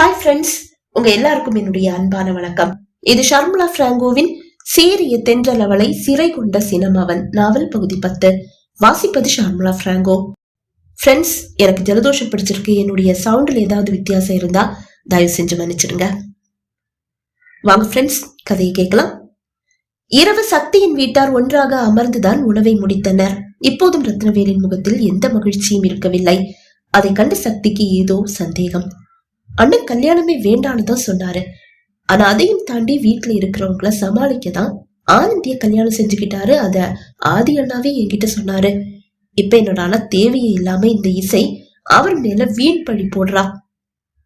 Hi friends உங்க எல்லாருக்கும் என்னுடைய அன்பான வணக்கம். இது ஷர்முலா பிராங்கோவின் சீரிய தென்றலவளை சிறை கொண்ட சினமவன் நாவல் பகுதி பத்து. வாசிப்பது ஷர்முலா பிராங்கோ. ஃப்ரெண்ட்ஸ் எனக்கு ஜலதோஷம் பிடிச்சிருக்கு. என்னுடைய சவுண்டில் ஏதாவது வித்தியாசம் இருந்தா தயவு செஞ்சு மன்னிச்சிடுங்க. வாங்க ஃப்ரெண்ட்ஸ் கதையை கேட்கலாம். இரவு சக்தியின் வீட்டார் ஒன்றாக அமர்ந்துதான் உணவை முடித்தனர். இப்போதும் ரத்னவேலின் முகத்தில் எந்த மகிழ்ச்சியும் இருக்கவில்லை. அதை கண்ட சக்திக்கு ஏதோ சந்தேகம். அண்ணன் கல்யாணமே வேண்டான்னு தான் சொன்னாரு. ஆனா அதையும் தாண்டி வீட்டுல இருக்கிறவங்கள சமாளிக்க தான் ஆனந்திய கல்யாணம் செஞ்சுக்கிட்டாரு. அத ஆதி அண்ணாவே என்கிட்ட சொன்னாரு. இப்ப என்னோட அண்ணா தேவையே இல்லாம இந்த இசை அவர் மேல வீண் பழி போடுறா.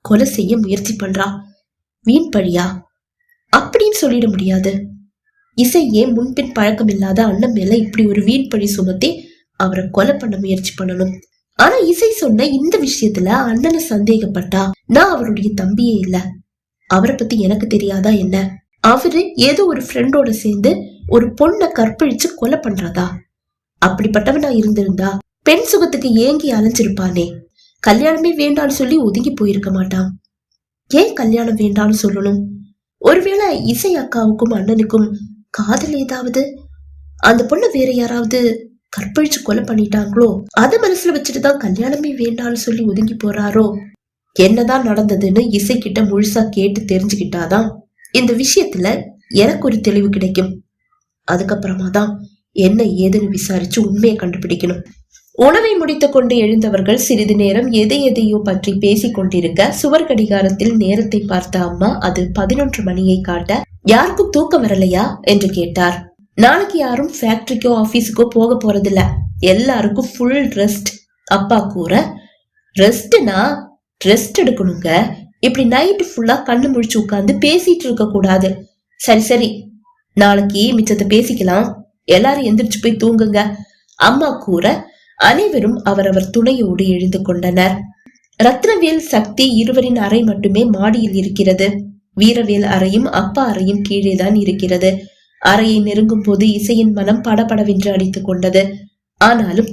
கொலை செய்ய முயற்சி பண்றா. வீண் பழியா? அப்படின்னு சொல்லிட முடியாது. இசை ஏன் முன்பின் பழக்கம் இல்லாத அண்ணன் மேல இப்படி ஒரு வீண் பழி சுமத்தி அவரை கொலை பண்ண முயற்சி பண்ணணும்? ஆனா இசை சொன்ன இந்த விஷயத்துல அண்ணனை சந்தேகப்பட்டா? நான் அவருடைய தம்பியே இல்ல. அவரை பத்தி எனக்கு தெரியாதா என்ன? அவரு ஏதோ ஒரு ஃப்ரெண்டோட சேர்ந்து ஒரு பொண்ணை கற்பழிச்சு கொலை பண்றதா? அப்படிப்பட்டவனா இருந்திருந்தா பெண் சுகத்துக்கு ஏங்கி அலைஞ்சிருப்பானே. கல்யாணமே வேண்டாம்னு சொல்லி ஒதுங்கி போயிருக்க மாட்டான். ஏன் கல்யாணம் வேண்டாம்னு சொல்லணும்? ஒருவேளை இசை அக்காவுக்கும் அண்ணனுக்கும் காதல் ஏதாவது? அந்த பொண்ணை வேற யாராவது கற்பழிச்சு கொலை பண்ணிட்டாங்களோ? அதை மனசுல வச்சுட்டு தான் கல்யாணமே வேண்டாம்னு சொல்லி ஒதுங்கி போறாரோ? என்னதான் நடந்ததுன்னு இசை கிட்ட முழுசா கேட்டு தெரிஞ்சுக்கிட்டாதான் இந்த விஷயத்துல எனக்கு ஒரு தெளிவு கிடைக்கும். அதுக்கப்புறமா தான் என்ன ஏதுன்னு விசாரிச்சு உண்மையை கண்டுபிடிக்கணும். உணவை முடித்துக் கொண்டு எழுந்தவர்கள் சிறிது நேரம் எதை எதையோ பற்றி பேசிக் கொண்டிருக்க சுவர் கடிகாரத்தில் நேரத்தை பார்த்த அம்மா அது பதினொன்று மணியை காட்ட யாருக்கும் தூக்கம் வரலையா? என்று கேட்டார். நாளைக்கு யாரும் ஃபேக்டரிக்கோ ஆஃபீஸுக்கோ போக போறதில்ல. எல்லாருக்கும் ஃபுல் ரெஸ்ட் அப்பா கூற ரெஸ்ட்னா ரெஸ்ட் எடுக்கணுங்க. இப்படி நைட்டு ஃபுல்லா கண்ணு முழிச்சு உட்காந்து பேசிட்டு இருக்க கூடாது. சரி சரி. நாளைக்கு மிச்சத்தை பேசிக்கலாம். எல்லாரும் எந்திரிச்சு போய் தூங்குங்க. அம்மா கூற அனைவரும் அவரவர் துணையோடு எழுந்து கொண்டனர். ரத்னவேல் சக்தி இருவரின் அறை மட்டுமே மாடியில் இருக்கிறது. வீரவேல் அறையும் அப்பா அறையும் கீழே தான் இருக்கிறது. அறையை நெருங்கும் போது இசையின் மனம் படபடவென்று அடித்துக் கொண்டது. ஆனாலும்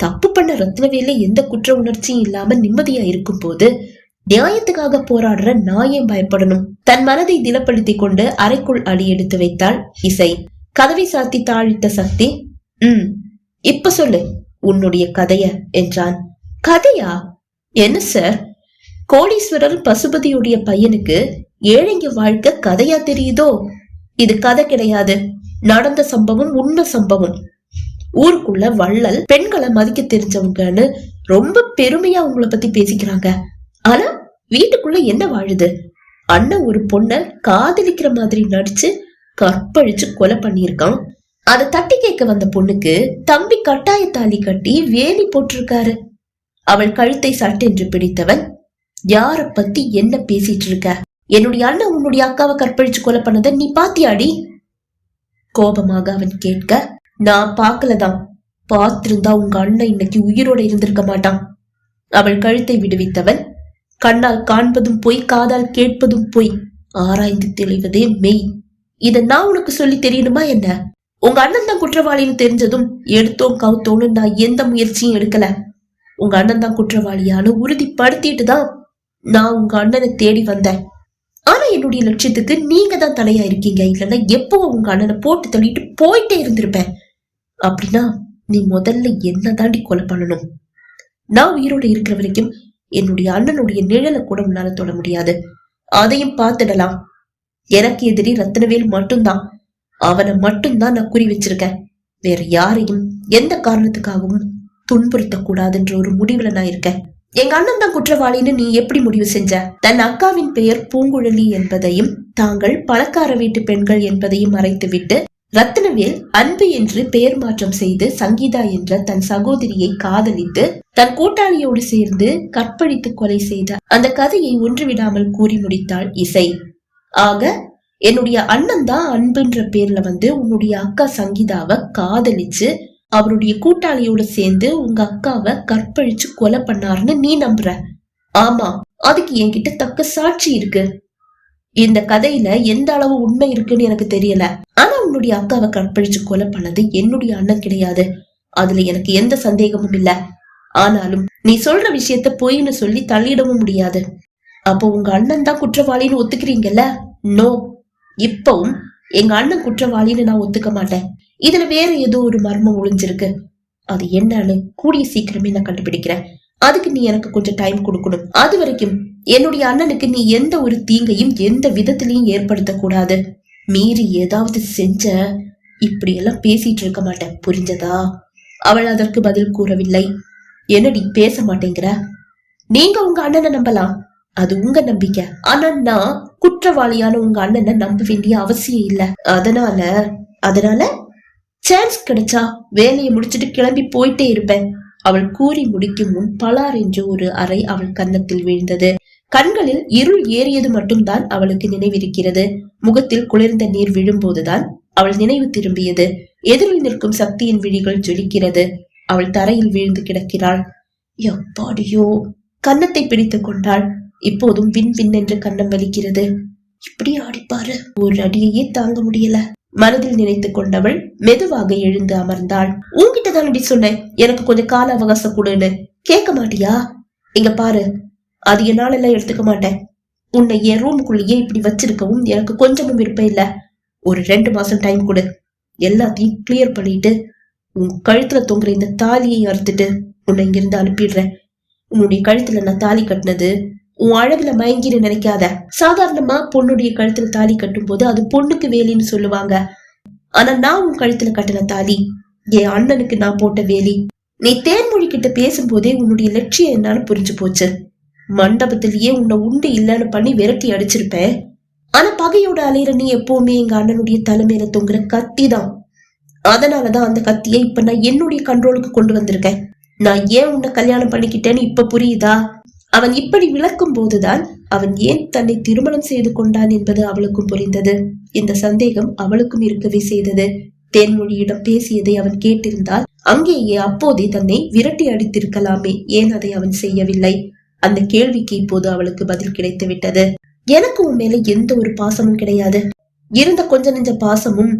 தப்பு பண்ண ரத்னவேலை எந்த குற்ற உணர்ச்சியும் இல்லாம நிம்மதியா இருக்கும் போது நியாயத்துக்காக போராடுற நாயே பயப்படணும்? தன் மனதை திலப்படுத்திக் கொண்டு அறைக்குள் அடி எடுத்து வைத்தாள் இசை. கதவை சாத்தி தாழித்த சக்தி உம் இப்ப சொல்லு உன்னுடைய கதைய என்றான். கதையா? என்ன சார்? கோடீஸ்வரர் பசுபதியுடைய பையனுக்கு ஏழைங்க வாழ்க்கை கதையா தெரியுதோ? இது கதை கிடையாது. நடந்த சம்பவம் உண்மை சம்பவம். ஊருக்குள்ள வள்ளல் பெண்களை மதிக்க தெரிஞ்சவங்கன்னு ரொம்ப பெருமையா உங்களை பத்தி பேசிக்கிறாங்க. ஆனா வீட்டுக்குள்ள என்ன வாழுது? அண்ணன் ஒரு பொண்ண காதலிக்கிற மாதிரி நடிச்சு கற்பழிச்சு கொலை பண்ணியிருக்கான். அதை தட்டி கேட்க வந்த பொண்ணுக்கு தம்பி கட்டாய தாலி கட்டி வேலி போட்டிருக்காரு. அவள் கழுத்தை சட்டென்று பிடித்தவன். யார பத்தி என்ன பேசிட்டு இருக்க? என்னுடைய அண்ணன் உன்னுடைய அக்காவை கற்பழிச்சு கொலை பண்ணதை நீ பாத்தியாடி? கோபமாக அவன் கேட்க நான் பார்க்கலதான் பார்த்திருந்தா உங்க அண்ணன் இன்னைக்கு உயிரோட இருந்திருக்க மாட்டான். அவள் கழுத்தை விடுவித்தவன் கண்ணால் காண்பதும் பொய் காதால் கேட்பதும் பொய் ஆராய்ந்து தெளிவதே மெய். இத நான் உனக்கு சொல்லி தெரியணுமா என்ன? உங்க அண்ணன் தான் குற்றவாளின்னு தெரிஞ்சதும் எடுத்தோம் கவுத்தோன்னு நான் எந்த முயற்சியும் எடுக்கல. உங்க அண்ணன் தான் குற்றவாளியான்னு உறுதிப்படுத்திட்டு தான் நான் உங்க அண்ணனை தேடி வந்தேன். ஆனா என்னுடைய லட்சியத்துக்கு நீங்க தான் தலையா இருக்கீங்க. இல்லைன்னா எப்போ உங்க அண்ணனை போட்டு தள்ளிட்டு போயிட்டே இருந்திருப்பேன்? அப்படின்னா நீ முதல்ல என்ன தாண்டி கொலை பண்ணணும்? நான் உயிரோட இருக்கிற வரைக்கும் என்னுடைய அண்ணனுடைய நிழலை கூட உன்னால தொட முடியாது. அதையும் பார்த்துடலாம். எனக்கு எதிரி ரத்னவேல் மட்டும்தான். அவனை மட்டும்தான் நான் குறி வச்சிருக்கேன். வேற யாரையும் எந்த காரணத்துக்காகவும் துன்புறுத்தக்கூடாதுன்ற ஒரு முடிவுல நான் இருக்கேன். எங்க அண்ணன் தான் குற்றவாளின்னு நீ எப்படி முடிவு செஞ்ச? தன் அக்காவின் பெயர் பூங்குழலி என்பதையும் தாங்கள் பணக்கார வீட்டு பெண்கள் என்பதையும் மறைத்துவிட்டு ரத்னவேல் அன்பு என்று பெயர் மாற்றம் செய்து சங்கீதா என்ற தன் சகோதரியை காதலித்து தன் கூட்டாளியோடு சேர்ந்து கற்பழித்து கொலை செய்த அந்த கதையை ஒன்றுவிடாமல் கூறி முடித்தாள் இசை. ஆக என்னுடைய அண்ணன் தான் அன்புன்ற பேர்ல வந்து உன்னுடைய அக்கா சங்கீதாவை காதலிச்சு அவருடைய கூட்டாளியோட சேர்ந்து உங்க அக்காவை கற்பழிச்சு கொலை பண்ணாருன்னு நீ நம்புற. ஆமா அதுக்கு என்கிட்ட தக்க சாட்சி இருக்கு. இந்த கதையில எந்த அளவு உண்மை இருக்குன்னு எனக்கு தெரியல. ஆனா உன்னுடைய அக்காவை கற்பழிச்சு கொலை பண்ணது என்னுடைய அண்ணன் கிடையாது. அதுல எனக்கு எந்த சந்தேகமும் இல்ல. ஆனாலும் நீ சொல்ற விஷயத்த பொய்ன்னு சொல்லி தள்ளிடவும் முடியாது. அப்போ உங்க அண்ணன் தான் குற்றவாளின்னு ஒத்துக்கிறீங்கல்ல? நோ. இப்பவும் எங்க அண்ணன் குற்றவாளின்னு நான் ஒத்துக்க மாட்டேன். இதுல வேற ஏதோ ஒரு மர்மம் ஒளிஞ்சிருக்கு. அது என்னன்னு கூடிய சீக்கிரமே நான் கண்டுபிடிக்கிறேன். அதுக்கு நீ எனக்கு கொஞ்சம் டைம் கொடுக்கணும். அது வரைக்கும் என்னுடைய அண்ணனுக்கு நீ எந்த ஒரு தீங்கையும் எந்த விதத்திலையும் ஏற்படுத்த கூடாது மீறி ஏதாவது செஞ்ச இப்படி எல்லாம் பேசிட்டு இருக்க மாட்டேன். புரிஞ்சதா? அவள் அதற்கு பதில் கூறவில்லை. என்னடி பேச மாட்டேங்கிற? நீங்க உங்க அண்ணனை நம்பலாம். அது உங்க நம்பிக்கை. ஆனா நான் குற்றவாளியான உங்க அண்ணனை நம்ப வேண்டிய அவசியம் இல்ல. அதனால அதனால சான்ஸ் கிடைச்சா வேலையை முடிச்சிட்டு கிளம்பி போயிட்டே இருப்பேன். அவள் கூறி முடிக்கும் முன் பலார் என்று ஒரு அறை அவள் கன்னத்தில் விழுந்தது. கண்களில் இருள் ஏறியது மட்டும்தான் அவளுக்கு நினைவிருக்கிறது. முகத்தில் குளிர்ந்த நீர் விழும்போதுதான் அவள் நினைவு திரும்பியது. எதிரில் நிற்கும் சக்தியின் விழிகள் ஜொலிக்கிறது. அவள் தரையில் வீழ்ந்து கிடக்கிறாள். எப்பாடியோ! கன்னத்தை பிடித்துக் கொண்டாள். இப்போதும் வின் வின் என்று கன்னம் வலிக்கிறது. இப்படி ஆடிப்பாரு. ஒரு அடியையே தாங்க முடியல. மனதில் நினைத்து கொண்டவள் மெதுவாக எழுந்து அமர்ந்தாள். உன்கிட்ட தானடி சொன்னேன். எனக்கு கொஞ்சம் கால அவகாசம் கொடுன்னு. கேட்க மாட்டியா? இங்க பாரு. அது என்னால எல்லாம் எடுத்துக்க மாட்டேன். உன்னை என் ரூமுக்குள்ளேயே இப்படி வச்சிருக்கவும் எனக்கு கொஞ்சமும் விருப்பம் இல்ல. ஒரு ரெண்டு மாசம் டைம் கொடு. எல்லாத்தையும் கிளியர் பண்ணிட்டு உன் கழுத்துல தொங்குற இந்த தாலியை அறுத்துட்டு உன்னை இங்கிருந்து அனுப்பிடுறேன். உன்னுடைய கழுத்துல நான் தாலி கட்டினது உன் அழகுல மயங்கின்னு நினைக்காத. சாதாரணமா பொண்ணுடைய கழுத்துல தாலி கட்டும் போது அது பொண்ணுக்கு வேலின்னு சொல்லுவாங்க. ஆனா நான் உன் கழுத்துல கட்டின தாலி என் அண்ணனுக்கு நான் போட்ட வேலி. நீ தேன்மொழி கிட்ட பேசும்போதே உன்னுடைய லட்சியம் என்னன்னு புரிஞ்சு போச்சு. மண்டபத்திலேயே உன்னை உண்டு இல்லைன்னு பண்ணி விரட்டி அடிச்சிருப்பேன் ஆனா பகையோட அலையிற நீ எப்பவுமே எங்க அண்ணனுடைய தலைமையில தொங்குற கத்தி தான் அதனாலதான் அந்த கத்தியை இப்ப நான் என்னுடைய கண்ட்ரோலுக்கு கொண்டு வந்திருக்கேன். நான் ஏன் உன்னை கல்யாணம் பண்ணிக்கிட்டேன்னு இப்ப புரியுதா? அவன் இப்படி விளக்கும் போதுதான் அவன் ஏன் தன்னை திருமணம் செய்து கொண்டான் என்பது அவளுக்கும் புரிந்தது. இந்த சந்தேகம் அவளுக்கும் இருக்கவே செய்தது. தேன்மொழியிடம் பேசியதை அவன் கேட்டிருந்தால் அங்கேயே அப்போதே தன்னை விரட்டி அடித்திருக்கலாமே. ஏன் அதை அவன் செய்யவில்லை? அந்த கேள்விக்கு இப்போது அவளுக்கு பதில் கிடைத்து விட்டது. எனக்கு உன் மேல எந்த ஒரு பாசமும் கிடையாது. இருந்த கொஞ்ச நெஞ்ச பாசமும்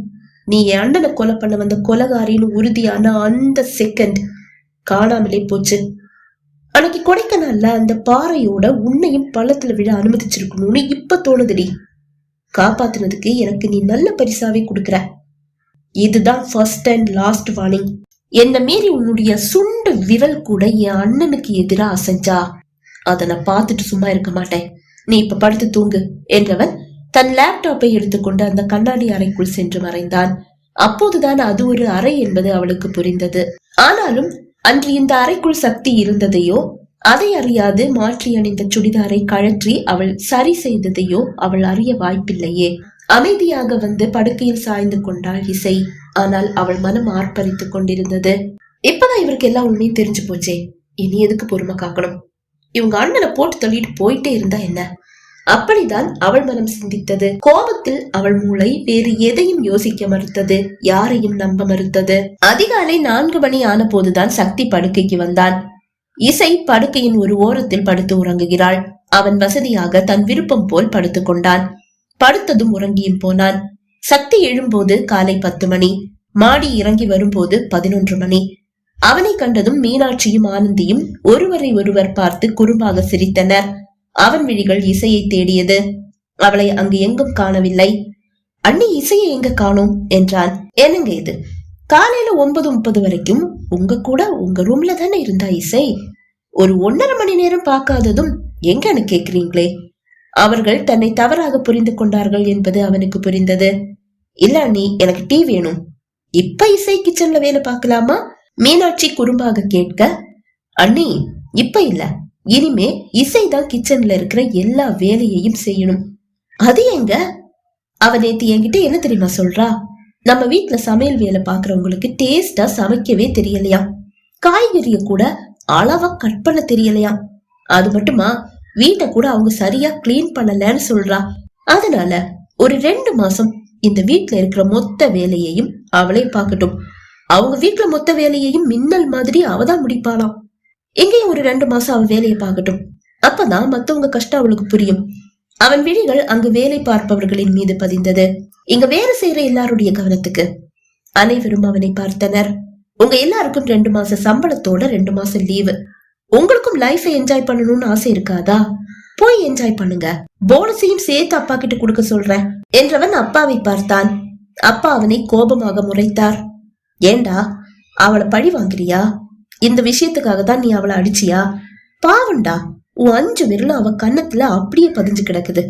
நீ என் அண்ணனை கொலை பண்ண வந்த கொலகாரின்னு உறுதியான அந்த செகண்ட் காணாமலே போச்சு. அன்னைக்கு கொடைக்கானல்ல அந்த பாறையோட உன்னையும் பள்ளத்துல விழ அனுமதிச்சிருக்கணும்னு இப்ப தோணுதுடி. காப்பாத்துனதுக்கு எனக்கு நீ நல்ல பரிசாவே கொடுக்கற. இதுதான் ஃபர்ஸ்ட் அண்ட் லாஸ்ட் வார்னிங் என்ன மீறி உன்னுடைய சுண்டு விரல் கூட என் அண்ணனுக்கு எதிரா அசைஞ்சா. அதை நான் பார்த்துட்டு சும்மா இருக்க மாட்டேன். நீ இப்ப படுத்து தூங்கு என்றவன் தன் லேப்டாப்பை எடுத்துக்கொண்டு அந்த கண்ணாடி அறைக்குள் சென்று மறைந்தான். அப்போதுதான் அது ஒரு அறை என்பது அவளுக்கு புரிந்தது. ஆனாலும் அன்று இந்த அறைக்குள் சக்தி இருந்ததையோ அதை அறியாது மாற்றி அணிந்த சுடிதாரை கழற்றி அவள் சரி செய்ததையோ அவள் அறிய வாய்ப்பில்லையே. அமைதியாக வந்து படுக்கையில் சாய்ந்து கொண்டாள் இசை. ஆனால் அவள் மனம் ஆர்ப்பரித்துக் கொண்டிருந்தது. இப்பதான் இவருக்கு எல்லா உண்மையும் தெரிஞ்சு போச்சே. இனி எதுக்கு பொறுமை காக்கணும்? இவங்க அண்ணனை போட்டு தள்ளிட்டு போயிட்டே இருந்தா என்ன? அப்படிதான் அவள் மனம் சிந்தித்தது. கோபத்தில் அவள் மூளை வேறு எதையும் யோசிக்க மறுத்தது. யாரையும் நம்ப மறுத்தது. அதிகாலை நான்கு மணி ஆன போதுதான் சக்தி படுக்கைக்கு வந்தான். இசை படுக்கையின் ஒரு ஓரத்தில் படுத்து உறங்குகிறாள். அவன் வசதியாக தன் விருப்பம் போல் படுத்துக் கொண்டான். படுத்ததும் உறங்கியும் போனான். சக்தி எழும்போது காலை பத்து மணி. மாடி இறங்கி வரும்போது பதினொன்று மணி. அவனை கண்டதும் மீனாட்சியும் ஆனந்தியும் ஒருவரை ஒருவர் பார்த்து குறும்பாக சிரித்தனர். அவன் விழிகள் இசையை தேடியது. அவளை அங்கு எங்கும் காணவில்லை. அண்ணி இசையை எங்க காணோம்? என்றான் என்னங்க இது? காலையில ஒன்பது முப்பது வரைக்கும் உங்க கூட உங்க ரூம்ல தானே இருந்தா இசை? ஒரு ஒன்னரை மணி நேரம் பார்க்காததும் எங்கன்னு கேக்குறீங்களே? அவர்கள் தன்னை தவறாக புரிந்து கொண்டார்கள் என்பது அவனுக்கு புரிந்தது. இல்ல அண்ணி எனக்கு டீ வேணும். இப்ப இசை கிச்சன்ல வேலை பார்க்கலாமா? மீனாட்சி குறும்பாக கேட்க அண்ணி இப்ப இல்ல. இனிமே இசைதான் கிச்சன்ல இருக்கிற எல்லா வேலையையும் செய்யணும். அது எங்க? அவ நேத்து என்கிட்ட என்ன தெரியுமா சொல்றா? நம்ம வீட்ல சமையல் வேலை பாக்குறவங்களுக்கு டேஸ்டா சமைக்கவே தெரியலையா காய்கறிய கூட அளவா கட் பண்ண தெரியலையா அது மட்டுமா வீட்டை கூட அவங்க சரியா கிளீன் பண்ணலன்னு சொல்றா. அதனால ஒரு ரெண்டு மாசம் இந்த வீட்ல இருக்கிற மொத்த வேலையையும் அவளே பாக்கட்டும். அவங்க வீட்டுல மொத்த வேலையையும் மின்னல் மாதிரி அவதான் முடிப்பாளாம். எங்கேயும் ஒரு ரெண்டு மாசம் அவ வேலையை பார்க்கட்டும். அப்பதான் மத்தவங்க கஷ்டம் அவளுக்கு புரியும். அவன் விழிகள் அங்கு வேலை பார்ப்பவர்களின் மீது பதிந்தது. இங்க வேலை செய்யற எல்லாருடைய கவனத்துக்கு. அனைவரும் அவனை பார்த்தனர். உங்க எல்லாருக்கும் ரெண்டு மாசம் சம்பளத்தோட ரெண்டு மாசம் லீவு. உங்களுக்கும் லைஃபை என்ஜாய் பண்ணணும்னு ஆசை இருக்காதா? போய் என்ஜாய் பண்ணுங்க. போனஸையும் சேர்த்து அப்பா கிட்ட கொடுக்க சொல்றேன் என்றவன் அப்பாவை பார்த்தான். அப்பா அவனை கோபமாக முறைத்தார். ஏண்டா அவளை பழி வாங்குறியா? இந்த விஷயத்துக்காக தான் நீ அவளை அடிச்சியா? பாவண்டா உன் அஞ்சு விரலும் அவ கன்னத்துல அப்படியே பதிஞ்சு கிடக்குது.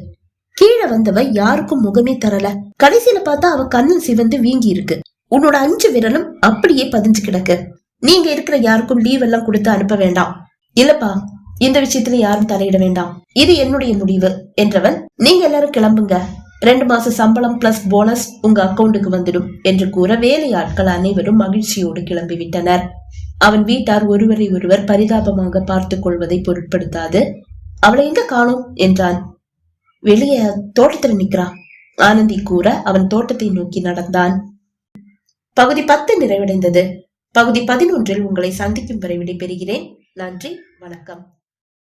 கீழே வந்தவ யாருக்கும் முகமே தரல. கடைசியில பார்த்தா அவ கண்ணில் சிவந்து வீங்கி இருக்கு. உன்னோட அஞ்சு விரலும் அப்படியே பதிஞ்சு கிடக்கு. நீங்க இருக்கிற யாருக்கும் லீவ் எல்லாம் கொடுத்து அனுப்ப வேண்டாம். இல்லப்பா இந்த விஷயத்துல யாரும் தலையிட வேண்டாம். இது என்னுடைய முடிவு என்றவன் நீங்க எல்லாரும் கிளம்புங்க. ரெண்டு மாச சம்பளம் பிளஸ் போனஸ் உங்க அக்கவுண்டுக்கு வந்துடும் என்று கூற வேலை ஆட்கள் அனைவரும் மகிழ்ச்சியோடு கிளம்பிவிட்டனர். அவன் வீட்டார் ஒருவரை ஒருவர் பரிதாபமாக பார்த்துக் கொள்வதை பொருட்படுத்தாது. அவளை எங்க காணோம்? என்றான். வெளியே தோட்டத்துல நிக்கிறா. ஆனந்தி கூற அவன் தோட்டத்தை நோக்கி நடந்தான். பகுதி பத்து நிறைவடைந்தது. பகுதி பதினொன்றில் உங்களை சந்திக்கும் வரை விடைபெறுகிறேன். நன்றி வணக்கம்.